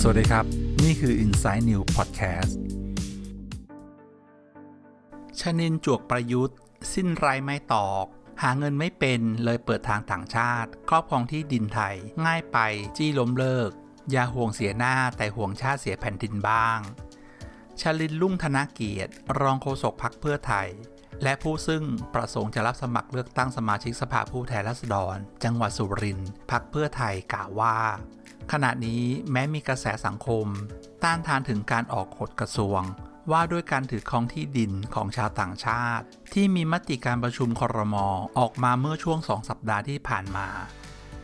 สวัสดีครับ นี่คือ Inside New Podcast ชนินจวกประยุทธ์ สิ้นไรไม่ตอก หาเงินไม่เป็นเลยเปิดทางต่างชาติ ครอบครองที่ดินไทย ง่ายไปจี้ล้มเลิก อย่าห่วงเสียหน้าแต่ห่วงชาติเสียแผ่นดินบ้างชลินลุ่งธนเกียรติ รองโฆษกพักเพื่อไทย และผู้ซึ่งประสงค์จะรับสมัครเลือกตั้งสมาชิกสภาผู้แทนราษฎร จังหวัดสุรินทร์พักเพื่อไทยกล่าวว่า ขณะนี้แม้มีกระแสสังคม ต้านทานถึงการออกกฎกระทรวง ว่าด้วยการถือครองที่ดินของชาวต่างชาติ ที่มีมติการประชุมคอรมอออกมาเมื่อช่วงสองสัปดาห์ที่ผ่านมา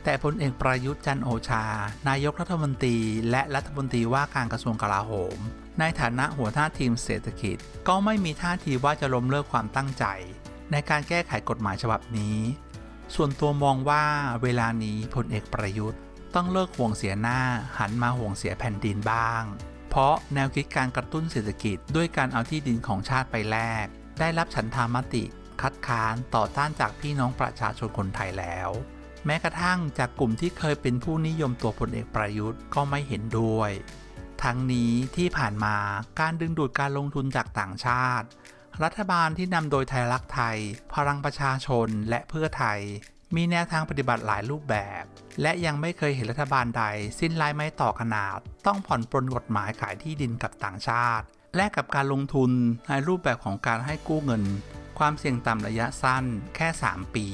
แต่พลเอกประยุทธ์จันโอชา นายกรัฐมนตรีและรัฐมนตรีว่าการกระทรวงกลาโหม ในฐานะหัวหน้าทีมเศรษฐกิจ ก็ไม่มีท่าทีว่าจะล้มเลิกความตั้งใจ ในการแก้ไขกฎหมายฉบับนี้ ส่วนตัวมองว่าเวลานี้พลเอกประยุทธ์ ต้องเลิกห่วงเสียหน้าหันมาห่วงเสียแผ่นดินบ้าง เพราะแนวคิดการกระตุ้นเศรษฐกิจด้วยการเอาที่ดินของชาติไปแลกได้รับฉันทามติ คัดค้านต่อต้านจากพี่น้องประชาชนคนไทยแล้ว แม้กระทั่งจากกลุ่มที่เคยเป็นผู้นิยมตัวพลเอกประยุทธ์ก็ไม่เห็นด้วย ทั้งนี้ที่ผ่านมาการดึงดูดการลงทุนจากต่างชาติ รัฐบาลที่นำโดยไทยรักไทย พลังประชาชนและเพื่อไทย มีแนวทางปฏิบัติหลายรูปแบบ และยังไม่เคยเห็นรัฐบาลใด สิ้นลายไม่ต่อขนาด ต้องผ่อนปลนกฎหมายขายที่ดินกับต่างชาติ และกับการลงทุนในรูปแบบของการให้กู้เงิน ความเสี่ยงต่ำระยะสั้นแค่ 3 ปี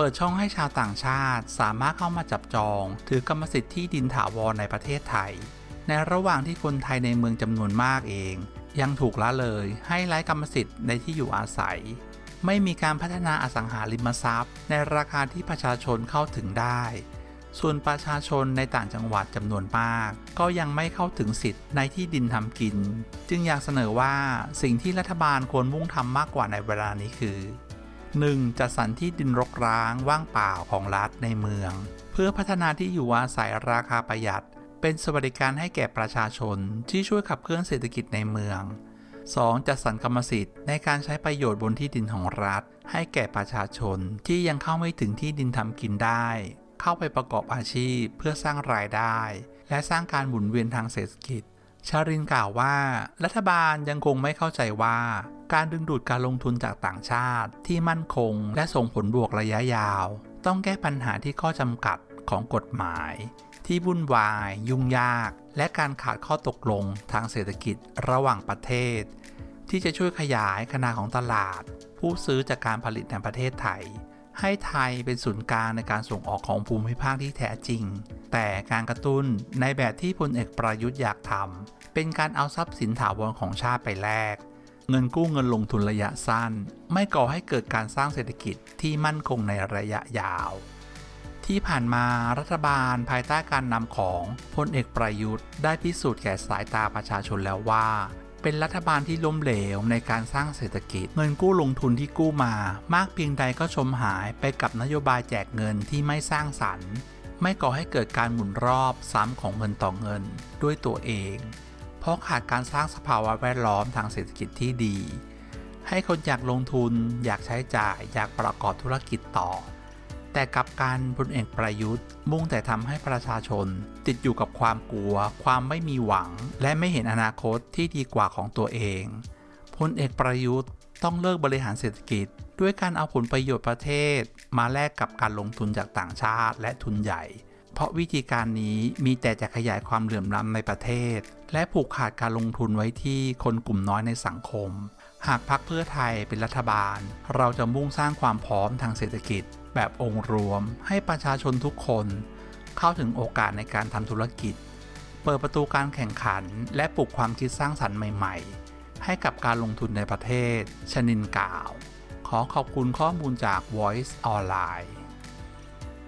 เปิดช่องให้ชาวต่างชาติ สามารถเข้ามาจับจอง ถือกรรมสิทธิ์ที่ดินถาวรในประเทศไทย ในระหว่างที่คนไทยในเมืองจำนวนมากเอง ยังถูกละเลยให้ไร้กรรมสิทธิ์ในที่อยู่อาศัย ไม่มีการพัฒนาอสังหาริมทรัพย์ ในราคาที่ประชาชนเข้าถึงได้ส่วนประชาชนในต่างจังหวัดจำนวนมาก ก็ยังไม่เข้าถึงสิทธิ์ในที่ดินทำกิน จึงอยากเสนอว่าสิ่งที่รัฐบาลควรมุ่งทำมากกว่าในเวลานี้คือ 1. จัดสรรที่ดินรกร้างว่างเปล่าของรัฐในเมือง เพื่อพัฒนาที่อยู่อาศัยราคาประหยัด เป็นสวัสดิการให้แก่ประชาชนที่ช่วยขับเคลื่อนเศรษฐกิจในเมือง 2. จัดสรรกรรมสิทธิ์ในการใช้ประโยชน์บนที่ดินของรัฐ ให้แก่ประชาชนที่ยังเข้าไม่ถึงที่ดินทำกินได้ เข้าไปประกอบอาชีพเพื่อสร้างรายได้ และสร้างการหมุนเวียนทางเศรษฐกิจ ชารินกล่าวว่า รัฐบาลยังคงไม่เข้าใจว่า การดึงดูดการลงทุนจากต่างชาติที่มั่นคง และส่งผลบวกระยะยาว ต้องแก้ปัญหาที่ข้อจำกัดของกฎหมาย ที่วุ่นวาย ยุ่งยาก และการขาดข้อตกลงทางเศรษฐกิจระหว่างประเทศ ที่จะช่วยขยายขนาดของตลาด ผู้ซื้อจากการผลิตในประเทศไทย ให้ไทยเป็นศูนย์กลางในการส่งออกของภูมิภาคที่แท้จริง แต่การกระตุ้นในแบบที่พลเอกประยุทธ์อยากทำเป็นการเอาทรัพย์สินถาวรของชาติไปแลกเงินกู้เงินลงทุนระยะสั้น ไม่ก่อให้เกิดการสร้างเศรษฐกิจที่มั่นคงในระยะยาว ที่ผ่านมารัฐบาลภายใต้การนำของพลเอกประยุทธ์ได้พิสูจน์แก่สายตาประชาชนแล้วว่า เป็นรัฐบาลที่ล้มเหลวในการสร้างเศรษฐกิจ เงินกู้ลงทุนที่กู้มา มากเพียงใดก็ชมหายไปกับนโยบายแจกเงินที่ไม่สร้างสรรค์ ไม่ก่อให้เกิดการหมุนรอบซ้ำของเงินต่อเงินด้วยตัวเอง เพราะขาดการสร้างสภาวะแวดล้อมทางเศรษฐกิจที่ดี ให้คนอยากลงทุน อยากใช้จ่าย อยากประกอบธุรกิจต่อ แต่กับการพลเอกประยุทธ์ มุ่งแต่ทำให้ประชาชน ติดอยู่กับความกลัว ความไม่มีหวัง และไม่เห็นอนาคตที่ดีกว่าของตัวเองพลเอกประยุทธ์ต้องเลิกบริหารเศรษฐกิจ ด้วยการเอาผลประโยชน์ประเทศ มาแลกกับการลงทุนจากต่างชาติและทุนใหญ่ เพราะวิธีการนี้มีแต่จะขยายความเหลื่อมล้ำในประเทศ และผูกขาดการลงทุนไว้ที่คนกลุ่มน้อยในสังคม หากพรรคเพื่อไทยเป็นรัฐบาล เราจะมุ่งสร้างความพร้อมทางเศรษฐกิจ แบบองค์รวม ให้ประชาชนทุกคน เข้าถึงโอกาสในการทำธุรกิจ เปิดประตูการแข่งขัน และปลุกความคิดสร้างสรรค์ใหม่ๆ ให้กับการลงทุนในประเทศ ชนินกล่าว ขอขอบคุณข้อมูลจาก Voice Online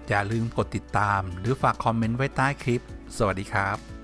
อย่าลืมกดติดตามหรือฝากคอมเมนต์ไว้ใต้คลิป สวัสดีครับ